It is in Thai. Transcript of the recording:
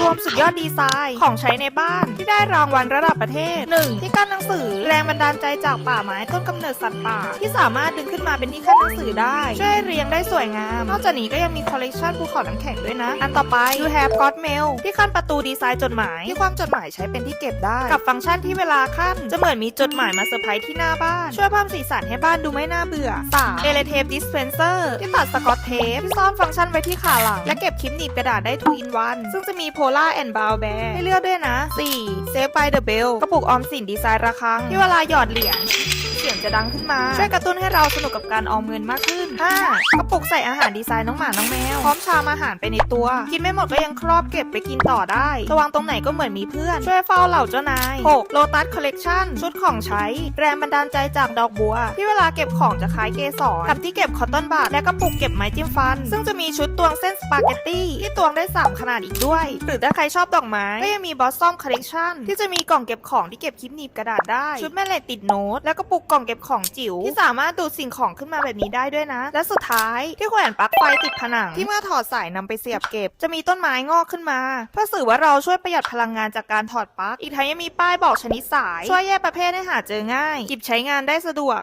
รวมสุดยอดดีไซน์ของใช้ในบ้านที่ได้รางวัลระดับประเทศ 1. ที่กั้นหนังสือแรงบันดาลใจจากป่าไม้ต้นกำเนิดสัตว์ป่า ที่สามารถดึงขึ้นมาเป็นที่ขั้นหนังสือได้ ช่วยเรียงได้สวยงาม นอกจากนี้ก็ยังมีคอลเลกชันภูเขาน้ำแข็งด้วยนะ อันต่อไป You Have Got Mail ที่ขั้นประตูดีไซน์จดหมาย ที่ความจดหมายใช้เป็นที่เก็บได้ กับฟังก์ชันที่เวลาขั้น จะเหมือนมีจดหมายมาเซอร์ไพรส์ที่หน้าบ้าน ช่วยเพิ่มสีสันให้บ้านดูไม่น่าเบื่อ 3. เอเลเทปดิสเพนเซอร์ที่ตัดสกอตเทปที่ซ่อนฟังก์ชันไว้ที่ขาหลังและเก็บคลิปหนีบกระดาษได้2 in 1ซึ่งจะมี Polar and Brown Bear ให้เลือกด้วยนะ 4. Save by the Bell กระปุกออมสินดีไซน์ระฆังที่เวลาหยอดเหรียญเสียงจะดังขึ้นมา ช่วยกระตุ้นให้เราสนุกกับการออมเงินมากขึ้น 5. กระปุกใส่อาหารดีไซน์น้องหมาน้องแมว พร้อมชามอาหารไปในตัว กินไม่หมดก็ยังครอบเก็บไปกินต่อได้จะวางตรงไหนก็เหมือนมีเพื่อน ช่วยเฝ้าเหล่าเจ้านาย 6. Lotus Collection ชุดของใช้ แรงบันดาลใจจากดอกบัว ที่เวลาเก็บของจะคล้ายเกสรกับที่เก็บคอตตอนบัดและกระปุกเก็บไม้จิ้มฟัน ซึ่งจะมีชุดตวงเส้นสปาเกตตี้ที่ตวงได้ 3 ขนาดอีกด้วย หรือถ้าใครชอบดอกไม้ก็ยังมีบอสซอมคอลเลกชันที่จะมีกล่องเก็บของที่เก็บคลิปหนีบกระดาษได้ ชุดแม่เหล็กติดโน้ต และกระปุกกล่องเก็บของจิ๋วที่สามารถดูดสิ่งของขึ้นมาแบบนี้ได้ด้วยนะและสุดท้ายที่แขวนปลั๊กไฟติดผนัง ที่เมื่อถอดสายนำไปเสียบเก็บ จะมีต้นไม้งอกขึ้นมา เพื่อสื่อว่าเราช่วยประหยัดพลังงานจากการถอดปลั๊กอีกทั้งยังมีป้ายบอกชนิดสาย ช่วยแยกประเภทให้หาเจอง่ายหยิบใช้งานได้สะดวก